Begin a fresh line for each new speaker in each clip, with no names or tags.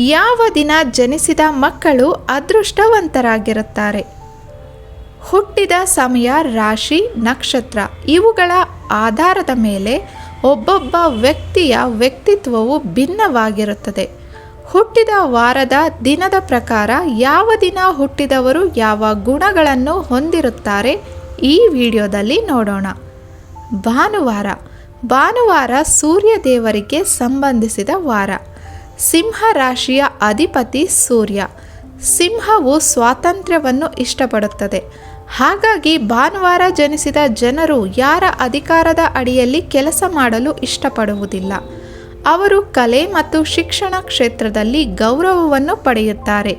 ಯಾವ ದಿನ ಜನಿಸಿದ ಮಕ್ಕಳು ಅದೃಷ್ಟವಂತರಾಗಿರುತ್ತಾರೆ? ಹುಟ್ಟಿದ ಸಮಯ ರಾಶಿ, ನಕ್ಷತ್ರ ಇವುಗಳ ಆಧಾರದ ಮೇಲೆ ಒಬ್ಬೊಬ್ಬ ವ್ಯಕ್ತಿಯ ವ್ಯಕ್ತಿತ್ವವು ಭಿನ್ನವಾಗಿರುತ್ತದೆ. ಹುಟ್ಟಿದ ವಾರದ ದಿನದ ಪ್ರಕಾರ ಯಾವ ದಿನ ಹುಟ್ಟಿದವರು ಯಾವ ಗುಣಗಳನ್ನು ಹೊಂದಿರುತ್ತಾರೆ ಈ ವಿಡಿಯೋದಲ್ಲಿ ನೋಡೋಣ. ಭಾನುವಾರ. ಭಾನುವಾರ ಸೂರ್ಯ ದೇವರಿಗೆ ಸಂಬಂಧಿಸಿದ ವಾರ. ಸಿಂಹ ರಾಶಿಯ ಅಧಿಪತಿ ಸೂರ್ಯ. ಸಿಂಹವು ಸ್ವಾತಂತ್ರ್ಯವನ್ನು ಇಷ್ಟಪಡುತ್ತದೆ. ಹಾಗಾಗಿ ಭಾನುವಾರ ಜನಿಸಿದ ಜನರು ಯಾರ ಅಧಿಕಾರದ ಅಡಿಯಲ್ಲಿ ಕೆಲಸ ಮಾಡಲು ಇಷ್ಟಪಡುವುದಿಲ್ಲ. ಅವರು ಕಲೆ ಮತ್ತು ಶಿಕ್ಷಣ ಕ್ಷೇತ್ರದಲ್ಲಿ ಗೌರವವನ್ನು ಪಡೆಯುತ್ತಾರೆ.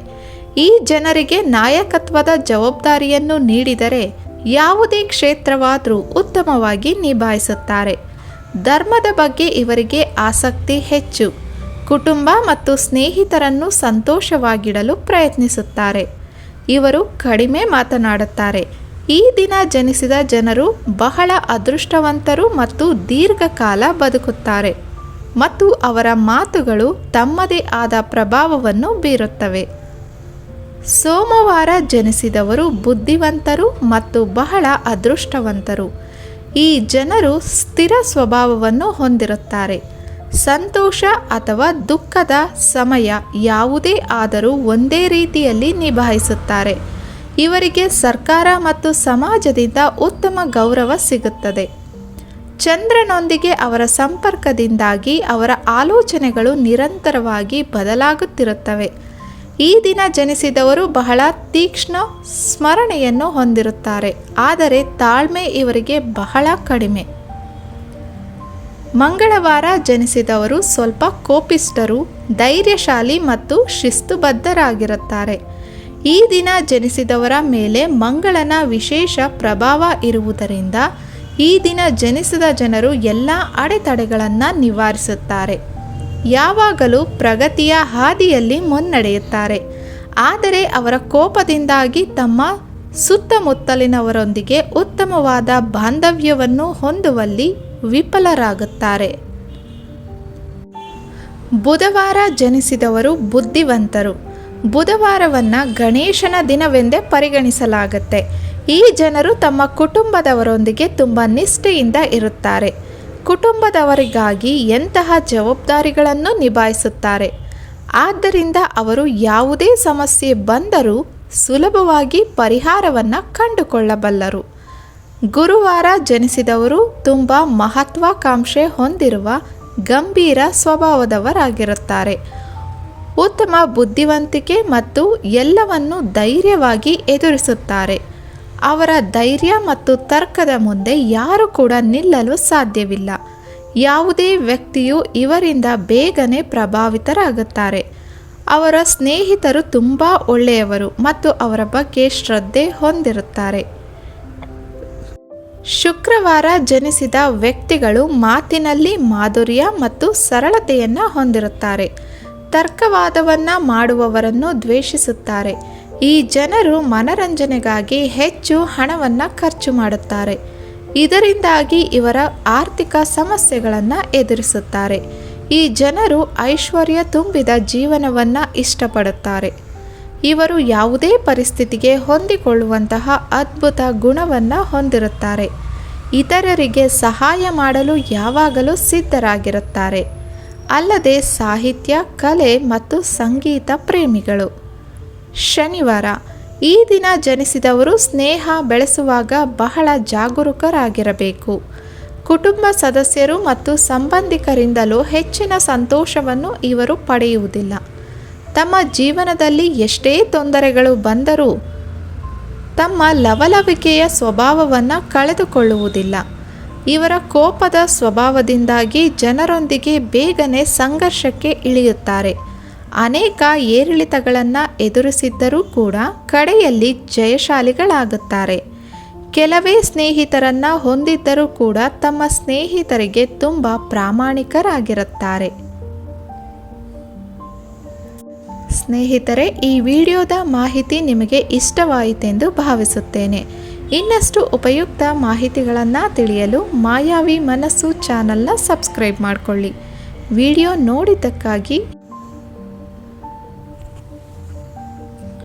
ಈ ಜನರಿಗೆ ನಾಯಕತ್ವದ ಜವಾಬ್ದಾರಿಯನ್ನು ನೀಡಿದರೆ ಯಾವುದೇ ಕ್ಷೇತ್ರವಾದರೂ ಉತ್ತಮವಾಗಿ ನಿಭಾಯಿಸುತ್ತಾರೆ. ಧರ್ಮದ ಬಗ್ಗೆ ಇವರಿಗೆ ಆಸಕ್ತಿ ಹೆಚ್ಚು. ಕುಟುಂಬ ಮತ್ತು ಸ್ನೇಹಿತರನ್ನು ಸಂತೋಷವಾಗಿಡಲು ಪ್ರಯತ್ನಿಸುತ್ತಾರೆ. ಇವರು ಕಡಿಮೆ ಮಾತನಾಡುತ್ತಾರೆ. ಈ ದಿನ ಜನಿಸಿದ ಜನರು ಬಹಳ ಅದೃಷ್ಟವಂತರು ಮತ್ತು ದೀರ್ಘಕಾಲ ಬದುಕುತ್ತಾರೆ. ಮತ್ತು ಅವರ ಮಾತುಗಳು ತಮ್ಮದೇ ಆದ ಪ್ರಭಾವವನ್ನು ಬೀರುತ್ತವೆ. ಸೋಮವಾರ ಜನಿಸಿದವರು ಬುದ್ಧಿವಂತರು ಮತ್ತು ಬಹಳ ಅದೃಷ್ಟವಂತರು. ಈ ಜನರು ಸ್ಥಿರ ಸ್ವಭಾವವನ್ನು ಹೊಂದಿರುತ್ತಾರೆ. ಸಂತೋಷ ಅಥವಾ ದುಃಖದ ಸಮಯ ಯಾವುದೇ ಆದರೂ ಒಂದೇ ರೀತಿಯಲ್ಲಿ ನಿಭಾಯಿಸುತ್ತಾರೆ. ಇವರಿಗೆ ಸರ್ಕಾರ ಮತ್ತು ಸಮಾಜದಿಂದ ಉತ್ತಮ ಗೌರವ ಸಿಗುತ್ತದೆ. ಚಂದ್ರನೊಂದಿಗೆ ಅವರ ಸಂಪರ್ಕದಿಂದಾಗಿ ಅವರ ಆಲೋಚನೆಗಳು ನಿರಂತರವಾಗಿ ಬದಲಾಗುತ್ತಿರುತ್ತವೆ. ಈ ದಿನ ಜನಿಸಿದವರು ಬಹಳ ತೀಕ್ಷ್ಣ ಸ್ಮರಣೆಯನ್ನು ಹೊಂದಿರುತ್ತಾರೆ. ಆದರೆ ತಾಳ್ಮೆ ಇವರಿಗೆ ಬಹಳ ಕಡಿಮೆ. ಮಂಗಳವಾರ ಜನಿಸಿದವರು ಸ್ವಲ್ಪ ಕೋಪಿಷ್ಟರು ಧೈರ್ಯಶಾಲಿ ಮತ್ತು ಶಿಸ್ತುಬದ್ಧರಾಗಿರುತ್ತಾರೆ. ಈ ದಿನ ಜನಿಸಿದವರ ಮೇಲೆ ಮಂಗಳನ ವಿಶೇಷ ಪ್ರಭಾವ ಇರುವುದರಿಂದ ಈ ದಿನ ಜನಿಸಿದ ಜನರು ಎಲ್ಲ ಅಡೆತಡೆಗಳನ್ನು ನಿವಾರಿಸುತ್ತಾರೆ. ಯಾವಾಗಲೂ ಪ್ರಗತಿಯ ಹಾದಿಯಲ್ಲಿ ಮುನ್ನಡೆಯುತ್ತಾರೆ. ಆದರೆ ಅವರ ಕೋಪದಿಂದಾಗಿ ತಮ್ಮ ಸುತ್ತಮುತ್ತಲಿನವರೊಂದಿಗೆ ಉತ್ತಮವಾದ ಬಾಂಧವ್ಯವನ್ನು ಹೊಂದುವಲ್ಲಿ ವಿಫಲರಾಗುತ್ತಾರೆ. ಬುಧವಾರ ಜನಿಸಿದವರು ಬುದ್ಧಿವಂತರು. ಬುಧವಾರವನ್ನು ಗಣೇಶನ ದಿನವೆಂದೇ ಪರಿಗಣಿಸಲಾಗುತ್ತೆ. ಈ ಜನರು ತಮ್ಮ ಕುಟುಂಬದವರೊಂದಿಗೆ ತುಂಬ ನಿಷ್ಠೆಯಿಂದ ಇರುತ್ತಾರೆ. ಕುಟುಂಬದವರಿಗಾಗಿ ಎಂತಹ ಜವಾಬ್ದಾರಿಗಳನ್ನು ನಿಭಾಯಿಸುತ್ತಾರೆ. ಆದ್ದರಿಂದ ಅವರು ಯಾವುದೇ ಸಮಸ್ಯೆ ಬಂದರೂ ಸುಲಭವಾಗಿ ಪರಿಹಾರವನ್ನು ಕಂಡುಕೊಳ್ಳಬಲ್ಲರು. ಗುರುವಾರ ಜನಿಸಿದವರು ತುಂಬ ಮಹತ್ವಾಕಾಂಕ್ಷೆ ಹೊಂದಿರುವ ಗಂಭೀರ ಸ್ವಭಾವದವರಾಗಿರುತ್ತಾರೆ. ಉತ್ತಮ ಬುದ್ಧಿವಂತಿಕೆ ಮತ್ತು ಎಲ್ಲವನ್ನು ಧೈರ್ಯವಾಗಿ ಎದುರಿಸುತ್ತಾರೆ. ಅವರ ಧೈರ್ಯ ಮತ್ತು ತರ್ಕದ ಮುಂದೆ ಯಾರು ಕೂಡ ನಿಲ್ಲಲು ಸಾಧ್ಯವಿಲ್ಲ. ಯಾವುದೇ ವ್ಯಕ್ತಿಯು ಇವರಿಂದ ಬೇಗನೆ ಪ್ರಭಾವಿತರಾಗುತ್ತಾರೆ. ಅವರ ಸ್ನೇಹಿತರು ತುಂಬ ಒಳ್ಳೆಯವರು ಮತ್ತು ಅವರ ಬಗ್ಗೆ ಶ್ರದ್ಧೆ ಹೊಂದಿರುತ್ತಾರೆ. ಶುಕ್ರವಾರ ಜನಿಸಿದ ವ್ಯಕ್ತಿಗಳು ಮಾತಿನಲ್ಲಿ ಮಾಧುರ್ಯ ಮತ್ತು ಸರಳತೆಯನ್ನು ಹೊಂದಿರುತ್ತಾರೆ. ತರ್ಕವಾದವನ್ನು ಮಾಡುವವರನ್ನು ದ್ವೇಷಿಸುತ್ತಾರೆ. ಈ ಜನರು ಮನರಂಜನೆಗಾಗಿ ಹೆಚ್ಚು ಹಣವನ್ನು ಖರ್ಚು ಮಾಡುತ್ತಾರೆ. ಇದರಿಂದಾಗಿ ಇವರ ಆರ್ಥಿಕ ಸಮಸ್ಯೆಗಳನ್ನು ಎದುರಿಸುತ್ತಾರೆ. ಈ ಜನರು ಐಶ್ವರ್ಯ ತುಂಬಿದ ಜೀವನವನ್ನು ಇಷ್ಟಪಡುತ್ತಾರೆ. ಇವರು ಯಾವುದೇ ಪರಿಸ್ಥಿತಿಗೆ ಹೊಂದಿಕೊಳ್ಳುವಂತಹ ಅದ್ಭುತ ಗುಣವನ್ನು ಹೊಂದಿರುತ್ತಾರೆ. ಇತರರಿಗೆ ಸಹಾಯ ಮಾಡಲು ಯಾವಾಗಲೂ ಸಿದ್ಧರಾಗಿರುತ್ತಾರೆ. ಅಲ್ಲದೆ ಸಾಹಿತ್ಯ, ಕಲೆ ಮತ್ತು ಸಂಗೀತ ಪ್ರೇಮಿಗಳು. ಶನಿವಾರ, ಈ ದಿನ ಜನಿಸಿದವರು ಸ್ನೇಹ ಬೆಳೆಸುವಾಗ ಬಹಳ ಜಾಗರೂಕರಾಗಿರಬೇಕು. ಕುಟುಂಬ ಸದಸ್ಯರು ಮತ್ತು ಸಂಬಂಧಿಕರಿಂದಲೂ ಹೆಚ್ಚಿನ ಸಂತೋಷವನ್ನು ಇವರು ಪಡೆಯುವುದಿಲ್ಲ. ತಮ್ಮ ಜೀವನದಲ್ಲಿ ಎಷ್ಟೇ ತೊಂದರೆಗಳು ಬಂದರೂ ತಮ್ಮ ಲವಲವಿಕೆಯ ಸ್ವಭಾವವನ್ನು ಕಳೆದುಕೊಳ್ಳುವುದಿಲ್ಲ. ಇವರ ಕೋಪದ ಸ್ವಭಾವದಿಂದಾಗಿ ಜನರೊಂದಿಗೆ ಬೇಗನೆ ಸಂಘರ್ಷಕ್ಕೆ ಇಳಿಯುತ್ತಾರೆ. ಅನೇಕ ಏರಿಳಿತಗಳನ್ನು ಎದುರಿಸಿದ್ದರೂ ಕೂಡ ಕಡೆಯಲ್ಲಿ ಜಯಶಾಲಿಗಳಾಗುತ್ತಾರೆ. ಕೆಲವೇ ಸ್ನೇಹಿತರನ್ನು ಹೊಂದಿದ್ದರೂ ಕೂಡ ತಮ್ಮ ಸ್ನೇಹಿತರಿಗೆ ತುಂಬ ಪ್ರಾಮಾಣಿಕರಾಗಿರುತ್ತಾರೆ. ಸ್ನೇಹಿತರೆ, ಈ ವಿಡಿಯೋದ ಮಾಹಿತಿ ನಿಮಗೆ ಇಷ್ಟವಾಯಿತೆಂದು ಭಾವಿಸುತ್ತೇನೆ. ಇನ್ನಷ್ಟು ಉಪಯುಕ್ತ ಮಾಹಿತಿಗಳನ್ನು ತಿಳಿಯಲು ಮಾಯಾವಿ ಮನಸ್ಸು ಚಾನಲ್ನ ಸಬ್ಸ್ಕ್ರೈಬ್ ಮಾಡಿಕೊಳ್ಳಿ. ವಿಡಿಯೋ ನೋಡಿದ್ದಕ್ಕಾಗಿ